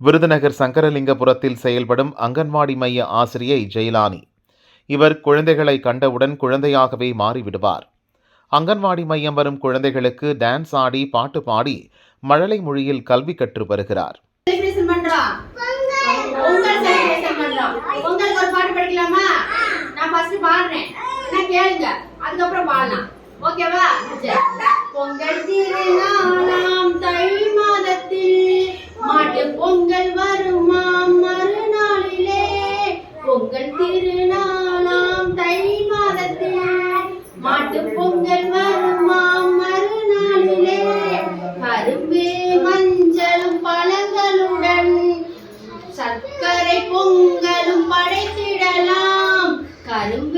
விருதுநகர் சங்கரலிங்கபுரத்தில் செயல்படும் அங்கன்வாடி மைய ஆசிரியை ஜெயலானி. இவர் குழந்தைகளை கண்டவுடன் குழந்தையாகவே மாறிவிடுவார். அங்கன்வாடி மையம் வரும் குழந்தைகளுக்கு டான்ஸ் ஆடி பாட்டு பாடி மழலை மொழியில் கல்வி கற்று வருகிறார். அதுக்கப்புறம் பாடலாம் ஓகேவா பொங்கல் திருநாளாம் திருநாளாம் தை மாதத்தில் மாட்டு பொங்கல் வருமாம் மறுநாளிலே. கரும்பு மஞ்சளும் பழங்களுடன் சர்க்கரை பொங்கலும் படைத்திடலாம். கரும்பு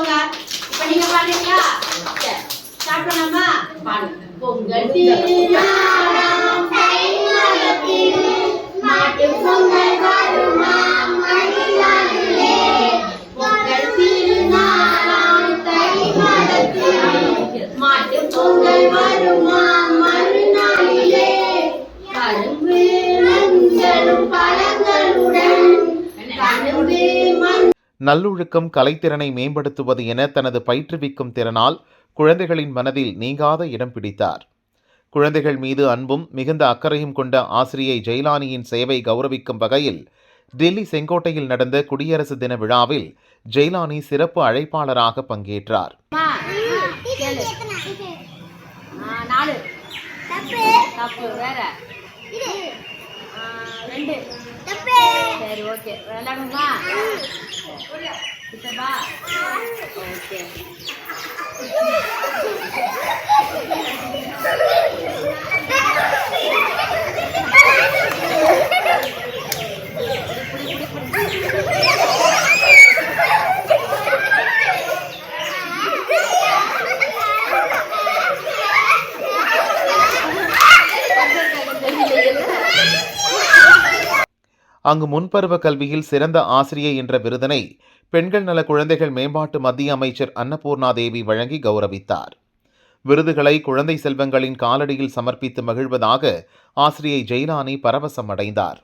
எல்லாம் பண்ணிக்கோங்க இப்ப நீங்க பாடுறீங்களா சரி ஸ்டார்ட் பண்ணாமா பாடுங்க பொங்கல் நல்லொழுக்கம் கலைத்திறனை மேம்படுத்துவது என தனது பயிற்றுவிக்கும் திறனால் குழந்தைகளின் மனதில் நீங்காத இடம் பிடித்தார். குழந்தைகள் மீது அன்பும் மிகுந்த அக்கறையும் கொண்ட ஆசிரியை ஜெயலானியின் சேவை கௌரவிக்கும் வகையில் டெல்லி செங்கோட்டையில் நடந்த குடியரசு தின விழாவில் ஜெயலானி சிறப்பு அழைப்பாளராக பங்கேற்றார். நாலு. தப்பு. வேற. ரெண்டு. சரி ஓகே. விளையாடுமா இப்ப வா. ஓகே. அங்கு முன்பருவ கல்வியில் சிறந்த ஆசிரியை என்ற விருதினை பெண்கள் நல குழந்தைகள் மேம்பாட்டு மத்திய அமைச்சர் அன்னபூர்ணா தேவி வழங்கி கௌரவித்தார். விருதுகளை குழந்தை செல்வங்களின் காலடியில் சமர்ப்பித்து மகிழ்வதாக ஆசிரியை ஜெயலானி பரவசமடைந்தார்